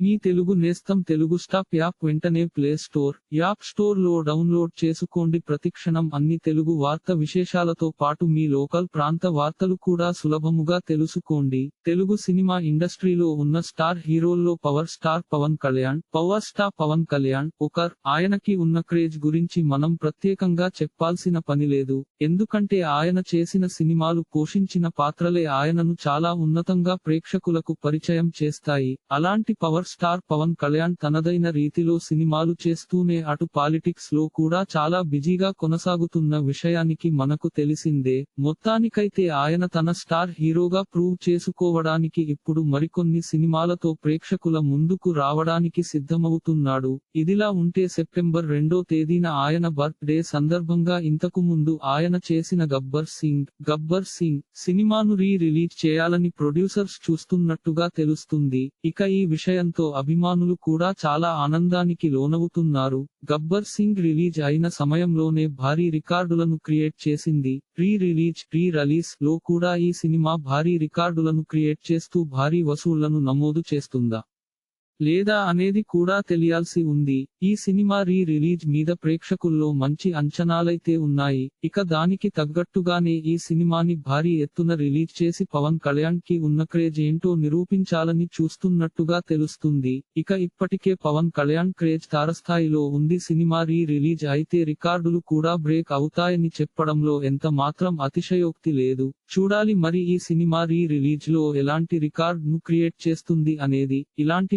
మీ తెలుగు నేస్తం Telugu stop app వెంటనే play store app స్టోర్లో డౌన్లోడ్ చేసుకోండి. ప్రతిక్షణం అన్ని తెలుగు వార్త విశేషాలతో పాటు మీ లోకల్ ప్రాంత వార్తలు కూడా సులభముగా తెలుసుకోండి. తెలుగు సినిమా ఇండస్ట్రీలో ఉన్న star హీరోల్లో power star Pawan Kalyan power star Pawan Kalyan ఒకర్ ఆయనకి ఉన్న క్రేజ్ గురించి మనం ప్రత్యేకంగా చెప్పాల్సిన పని లేదు. ఎందుకంటే ఆయన చేసిన సినిమాలు పోషించిన పాత్రలే ఆయనను చాలా ఉన్నతంగా ప్రేక్షకులకు పరిచయం చేస్తాయి. అలాంటి పవర్ స్టార్ పవన్ కళ్యాణ్ తనదైన రీతిలో సినిమాలు చేస్తూనే అటు పాలిటిక్స్లో కూడా చాలా బిజీగా కొనసాగుతున్న విషయానికి మనకు తెలిసిందే. మొత్తానికైతే ఆయన తన స్టార్ హీరోగా ప్రూవ్ చేసుకోవడానికి ఇప్పుడు మరికొన్ని సినిమాలతో ప్రేక్షకుల ముందుకు రావడానికి సిద్ధమవుతున్నాడు. ఇదిలా ఉంటే సెప్టెంబర్ రెండో తేదీన ఆయన బర్త్ డే సందర్భంగా ఇంతకు ముందు ఆయన చేసిన గబ్బర్ సింగ్ గబ్బర్ సింగ్ సినిమాను రీ రిలీజ్ చేయాలని ప్రొడ్యూసర్స్ చూస్తున్నట్టుగా తెలుస్తుంది. ఇక ఈ విషయంతో అభిమానులు కూడా చాలా ఆనందానికి లోనవుతున్నారు. గబ్బర్ సింగ్ రిలీజ్ అయిన సమయంలోనే భారీ రికార్డులను క్రియేట్ చేసింది. ప్రీ రిలీజ్ ప్రీ రిలీజ్లో కూడా ఈ సినిమా భారీ రికార్డులను క్రియేట్ చేస్తూ భారీ వసూళ్ళను నమోదు చేస్తుందా? లేదా అనేది కూడా తెలియాల్సి ఉంది. ఈ సినిమా రీ రిలీజ్ మీద ప్రేక్షకుల్లో మంచి అంచనాలైతే ఉన్నాయి. ఇక దానికి తగ్గట్టుగానే ఈ సినిమాని భారీ ఎత్తున రిలీజ్ చేసి పవన్ కళ్యాణ్కి ఉన్న క్రేజ్ ఏంటో నిరూపించాలని చూస్తున్నట్టుగా తెలుస్తుంది. ఇక ఇప్పటికే పవన్ కళ్యాణ్ క్రేజ్ తారస్థాయిలో ఉంది. సినిమా రీ రిలీజ్ అయితే రికార్డులు కూడా బ్రేక్ అవుతాయని చెప్పడంలో ఎంత మాత్రం అతిశయోక్తి లేదు. చూడాలి మరి ఈ సినిమా రీ రిలీజ్లో ఎలాంటి రికార్డ్ను క్రియేట్ చేస్తుంది అనేది. ఇలాంటి